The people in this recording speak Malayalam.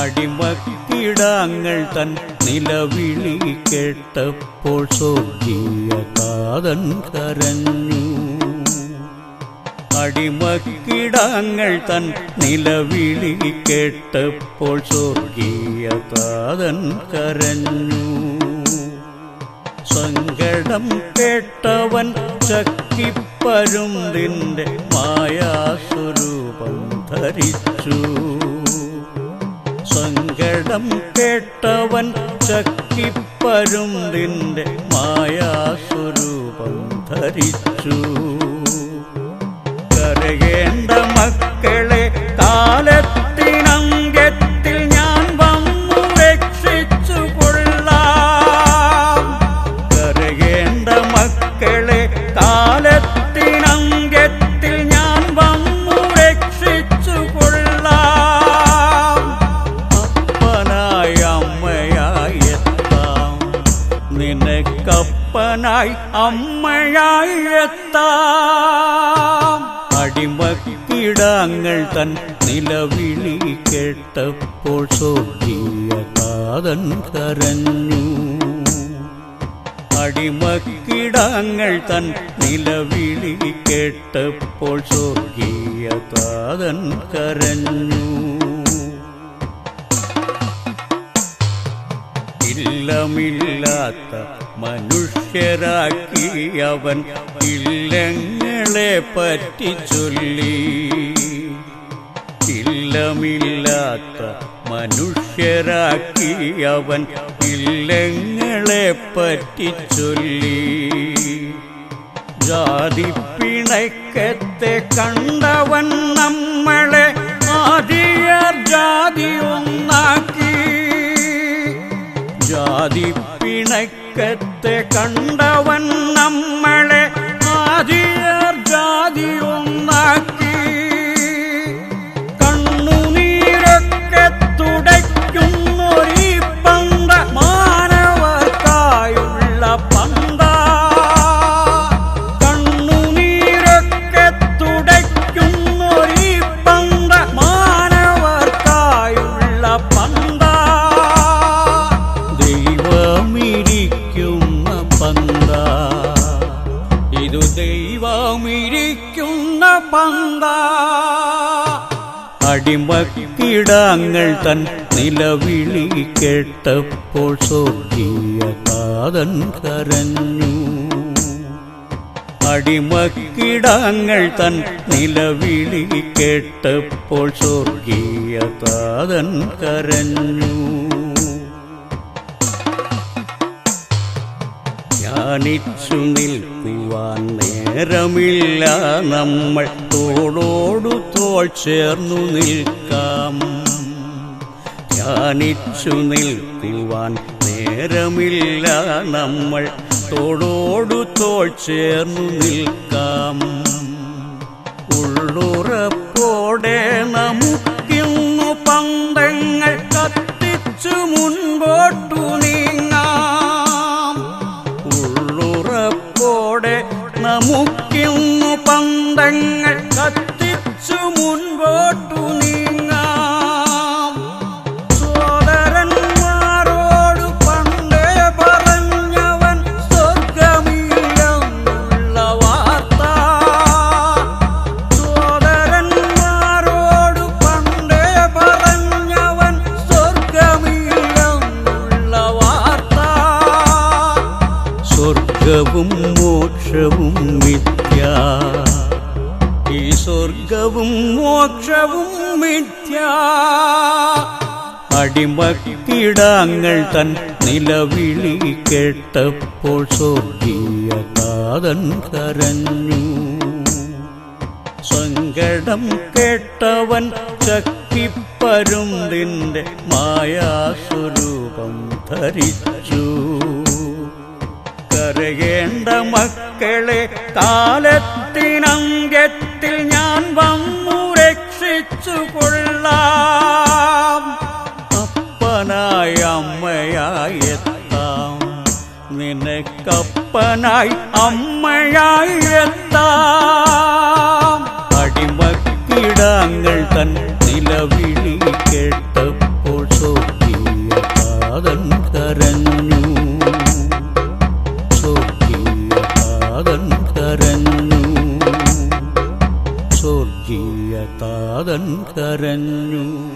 അടിമക്കിടാങ്ങൾ തൻ നിലവിളി കേട്ടപ്പോൾ സ്വർഗീയ കാതൻ കരഞ്ഞു. അടിമക്കിടാങ്ങൾ തൻ നിലവിളി കേട്ടപ്പോൾ സ്വർഗീയ കാതൻ കരഞ്ഞു. സങ്കടം കേട്ടവൻ ചക്കിപ്പരുന്തിന്റെ മായാസ്വരൂപം ധരിച്ചു. സങ്കടം കേട്ടവൻ ചക്കിപ്പരുന്തിന്റെ മായാസ്വരൂപം ധരിച്ചു. നിനക്കപ്പനായി അമ്മയായി അടിമക്കിടാങ്ങൾ തൻ നിലവിളി കേട്ടപ്പോൾ സോഹിയ കാതൻ കരഞ്ഞു. അടിമക്കിടാങ്ങൾ തൻ നിലവിളി കേട്ടപ്പോൾ സ്വർഗീയ കാതൻ കരഞ്ഞു. ഇല്ലമില്ലാത്ത മനുഷ്യരാക്കി അവൻ ഇല്ലങ്ങളെ പറ്റി ചൊല്ലി. ഇല്ലമില്ലാത്ത മനുഷ്യരാക്കി അവൻ ഇല്ലങ്ങളെ പറ്റി ചൊല്ലി. ജാതി പിണക്കത്തെ കണ്ടവൻ നമ്മളെ ആദിയർ ജാതി ഒന്നാക്കി. ജാതി പിണക്കത്തെ കണ്ടവൻ നമ്മളെ ദൈവമിരിക്കുന്ന പന്ത. അടിമക്കിടാങ്ങൾ തൻ നിലവിളി കേട്ടപ്പോൾ സ്വർഗീയ കാതൻ കരഞ്ഞു. അടിമക്കിടാങ്ങൾ തൻ നിലവിളി കേട്ടപ്പോൾ സ്വർഗീയ കാതൻ കരഞ്ഞു. ധ്യാനിച്ചു നിൽക്കുവാൻ നേരമില്ല. നമ്മൾ തോളോടു തോൾ ചേർന്നു നിൽക്കാം. ധ്യാനിച്ചു നിൽക്കുവാൻ നേരമില്ല. നമ്മൾ തോളോടു തോൾ ചേർന്നു നിൽക്കാം. ഉള്ളുറപ്പോടെ നമുക്കിന്നു പന്തങ്ങൾ. കത്തിച്ചു മുൻപോട്ടു നീങ്ങാം ഈ സ്വർഗവും മോക്ഷവും മിഥ്യ. അടിമക്കിടാങ്ങൾ തൻ നിലവിളി കേട്ടപ്പോൾ സ്വർഗീയ കാതൻ കരഞ്ഞു. സങ്കടം കേട്ടവൻ ചക്കിപ്പരുന്തിന്റെ മായാസ്വരൂപം ധരിച്ചു. കരയേണ്ട മക്കളെ കാലത്തിനങ്കത്തിൽ ഞാൻ വന്നു രക്ഷിച്ചു കൊള്ളാം. അപ്പനായ അമ്മയായി എത്താം നിനക്കപ്പനായി അമ്മയായി എത്താം അടിമക്കിടാങ്ങൾ തൻ നിലവിളി കേട്ടപ്പോൾ കരഞ്ഞു. സ്വർഗീയ താതൻ കരഞ്ഞു.